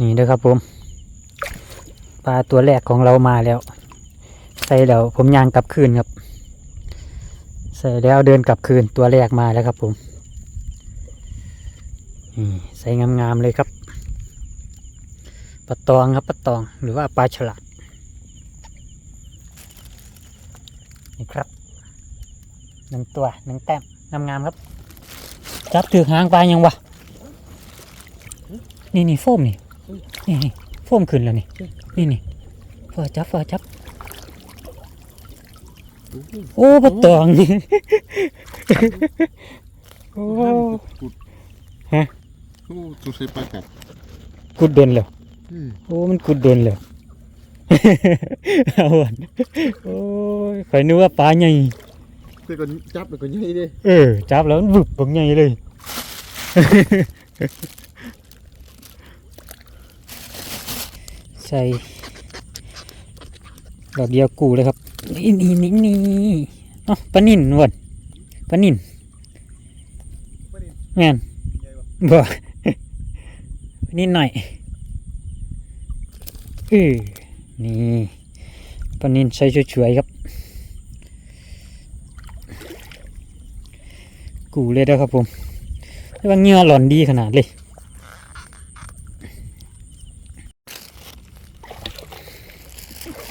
นี่ด้อครับผมปลาตัวแรกของเรามาแล้ว ใส่แล้วผมยางกลับคืนครับ ใส่แล้วเดินกลับคืนตัวแรกมาแล้วครับผมนี่ใส่งามๆเลยครับปลาตองครับปลาตองหรือว่าปลาฉลาดนี่ครับหนึ่งตัวหนึ่งแต้มงามๆครับจับถือหางปลายังวะนี่นี่โฟมนี่ นี่นี่โฟมขึ้นแล้วนี่นี่นี่ฟอจับฟอจับโอ้ปลาตองนี่โอ้กุดฮะโอ้ตัวใส่ปลากัดกุดเดินแล้วอืมโอ้มันกุดเดินแล้วเอาอะโอ้ยข่อยนึกว่าปลาใหญ่แต่ก็จับแล้วก็ใหญ่เด้เออจับแล้วมันบึบบักใหญ่เลย ใส่ดอกเดียวกูเลยครับ นี่นี่นี่นี่เอ้าปลานิ่นวดปลานิ่นแม่นบ่ปลานิ่นหน่อยเออนี่ปลานิ่นใส่ช่วยๆครับ กูเลยนะครับผมแต่ว่าเหงื่อหล่อนดีขนาดเลย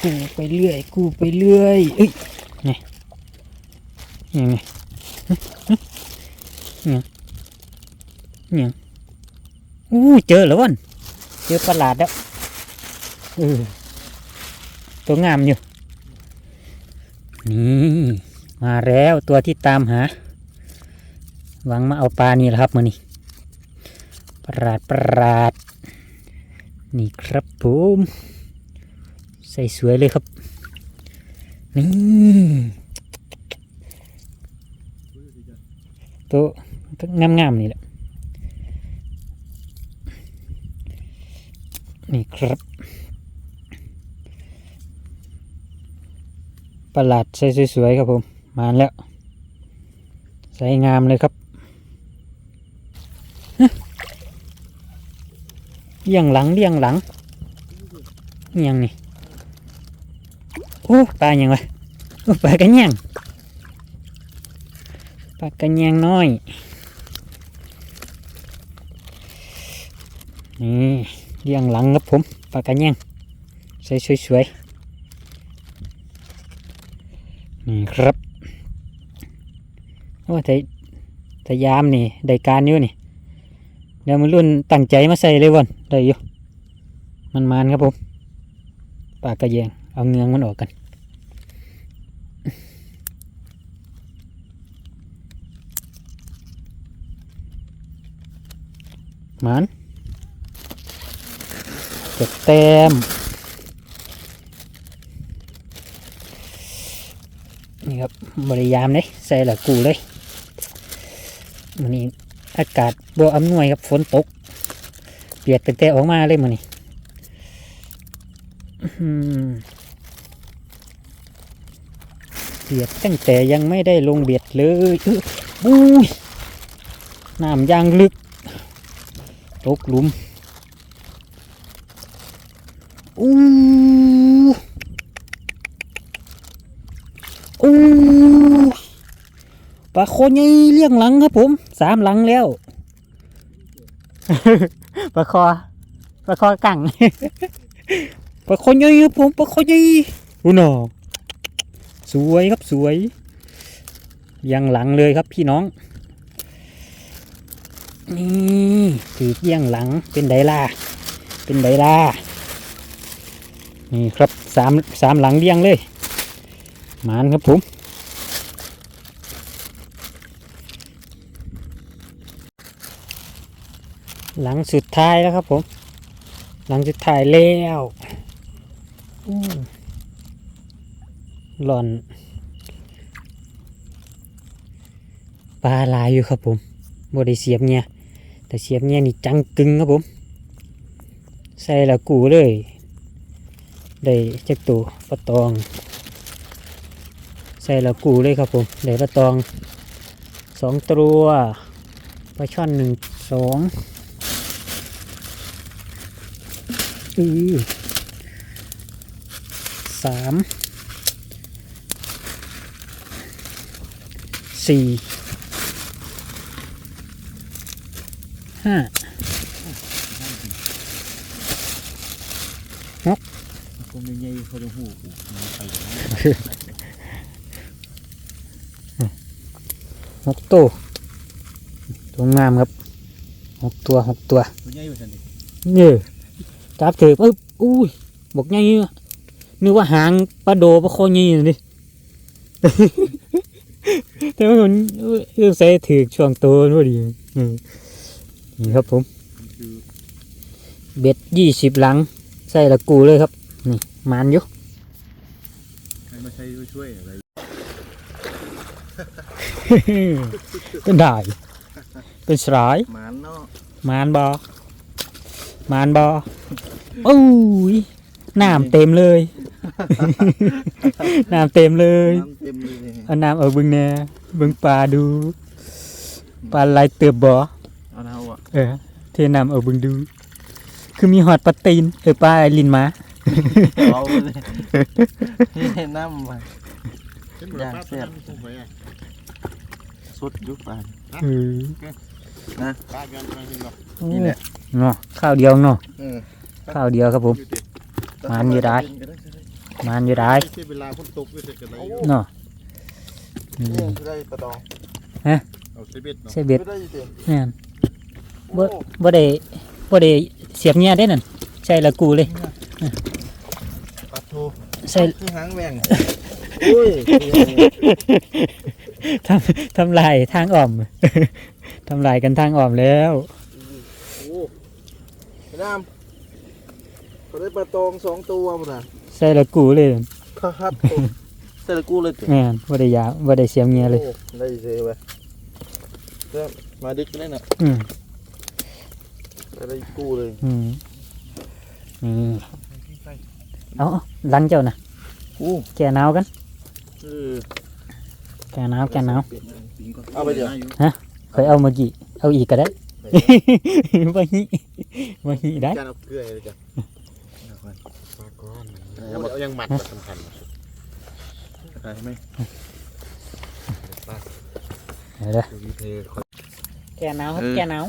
กูไปเรื่อย กูไปเรื่อยเอ้ยไงยังไงยังยังอู้เจอแล้ววันเจอประหลาดแล้วเออตัวงามอยู่ นี่มาแล้วตัวที่ตามหา หวังมาเอาปลานี่แหละครับมือนี่ปราดปราดนี่ครับผม ใส่สวยเลยครับนี่ตัวก็งามๆนี่แหละ นี่ครับประหลาดใส่สวยๆครับผม มาแล้ว ใส่งามเลยครับเลี่ยงหลังเลี่ยงหลังเอียงนี่ โอ้ปลาอย่างวะโอ้ปลากระแยงปลากระแยงน้อย นี่เลี่ยงหลังครับผมปลากระแยงใส่สวยๆนี่ครับโอ้แต่แต่ยามนี่ได้การอยู่นี่เดี๋ยวมันรุ่นตั้งใจมาใส่เลยวันได้อยู่มันมันครับผมปลากระแยง เอาเงืองมันออกกัน มันเก็บแต้มนี่ครับบริยามเลยใส่หละกูเลยมันนี้อากาศบ่อำนวยครับฝนตก เปียกตั้งแต่ออกมาเลยมันนี่อื้อหือ เปียกตั้งแต่ยังไม่ได้ลงเบียดเลยอื้ออุ้ยน้ำยางลึก ตกหลุมอู้อู้ปลาโคใหญ่เลี้ยงหลังครับผมสามหลังแล้วปลาคอปลาคอกังปลาโคใหญ่ครับผมปลาโคใหญ่อุนอ สวยครับสวย ยังหลังเลยครับพี่น้อง นี่ถือเลี้ยงหลังเป็นไดล่าเป็นไดล่านี่ครับสามสามหลังเลี้ยงเลยหมานครับผมหลังสุดท้ายแล้วครับผม หลังสุดท้ายแล้ว หล่อนปลาลายอยู่ครับผมบ่ได้เสียบเนี่ยแต่เสียบเนี่ยนี่จังกึงครับผม ใส่ละกูเลย ได้จักตัวปลาตอง ใส่ละกูเลยครับผมได้ปลาตองสองตัวปลาช่อนหนึ่งสองอือสาม สี่ห้าคนใหญ่เขาจะหูกูมันไปอยู่นะหกตัวตัวงามครับหกตัวหกตัวเนี่ยจับถือปึ๊บอุ้ยบอกไงเนี่ยนึกว่าหางปลาโดปลาคอยี่นี่ดิ แต่ว่ามันเรื่องใส่ถือช่วงโตนพอดีอืมนี่ครับผมมันคือเบ็ดยี่สิบหลัง ใส่ละกูเลยครับ นี่มันอยู่ใครมาใช้ช่วยอะไรเป็นได้เป็นสายหมันเนาะมานบอมานบอโอ้ยน้ำเต็มเลย น้ำเต็มเลยน้ำเต็มเลยเนี่ยเอาน้ำเอาเบึงแหน่เบึงปลาดูปลาลายเตือบบ่เอาเท้าอะเออเทน้ำเอาเบึงดู คือมีหอดปลาตีนเออปลาลินหมาเอาเลยนี่น้ำมาย่างแซ่บสุดยุคปานเออป้าเงินมาที่เนาะนี่แหละเนาะข้าวเดียวเนาะเออข้าวเดียวครับผมอยู่ติมันอยู่ได้ มันอยู่ได้ใช้เวลาฝนตกด้วยแต่กันไรอยู่เนาะอืนี่มคือได้ปลาตองเอาใช้เบ็ดเนาะใส่เบ็ดคือได้อยู่เต็มแม่นโอ้บ่บ่ได้บ่ได้เสียบเงี้ยได้นั่นใช่ละกูเลยปลาทูใส่คือหางแหว่งอุ้ยทำทำลายทางอ้อมทำลายกันทางอ้อมแล้วโอ้น้ำเขาได้ปลาตองสองตัวหมดอะ ใส่ละกูเลยครับผมแต่ละกูเลยติแม่นบ่ได้ยาบ่ได้เสียบเงี้ยเลยโอ้ได้เซไปเริ่มมาดิกได้น่ะอืมได้กูเลยอืมนี่เอาเอาลังเจ้านะโอ้แก่หนาวกันเออแก่หนาวแก่หนาวเอาไปเดี๋ยวเคยเอาเมื่อกี้เอาอีกก็ได้บ่ฮีบ่ฮีได้จานเอาเกลือเลยจ้ะปลาก้อน เอายังหมัดสำคัญได้ไหมเดี๋ยวเด้อดูวิธีคอยแก่หนาวครับแก่หนาว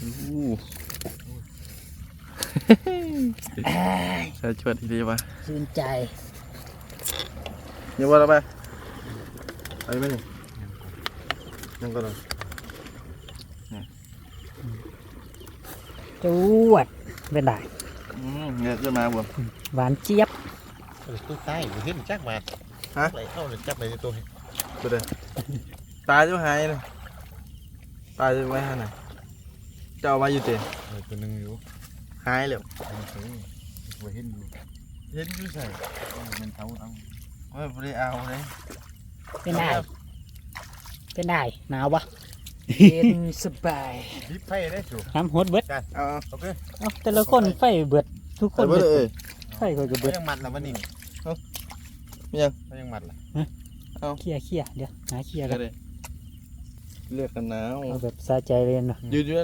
อู้ใช่ชวดทีเดียวปะชื่นใจเดี๋ยวว่าเราไปไปไหมนี่ยังก็เลยจวดเป็นได้ อืมเนี่ยขึ้นมาบ่หวานเจี๊ยบตู้ใต้เห็นจักมาไหลเข้าเลยจับไปในตัวตัวเดียวตายจะหายเลยตายจะไว้ให้ไหนจะเอามาอยู่เต็มตัวนึงอยู่หายแล้วไว้เห็นอยู่เห็นอยู่ใส่มันเท้าเอาไม่ได้เอาเลยเป็นได้เป็นได้หนาวปะ เย็นสบายดิบไฟได้ถูกน้ำหดเบิดเอาโอเคเอ้าแต่ละคนไฟเบิดทุกคเอานไปเบิดเลยไฟคอยก็เขาเบิดยังหมัดแล้ววันนี้ไม่ยังเขายังหมัดละเคลียร์เคลียร์เดี๋ยวหาเคลียร์ก็กันได้เลือกกันหนาวเอาแบบสะใจเลยเนาะ ยืดยืน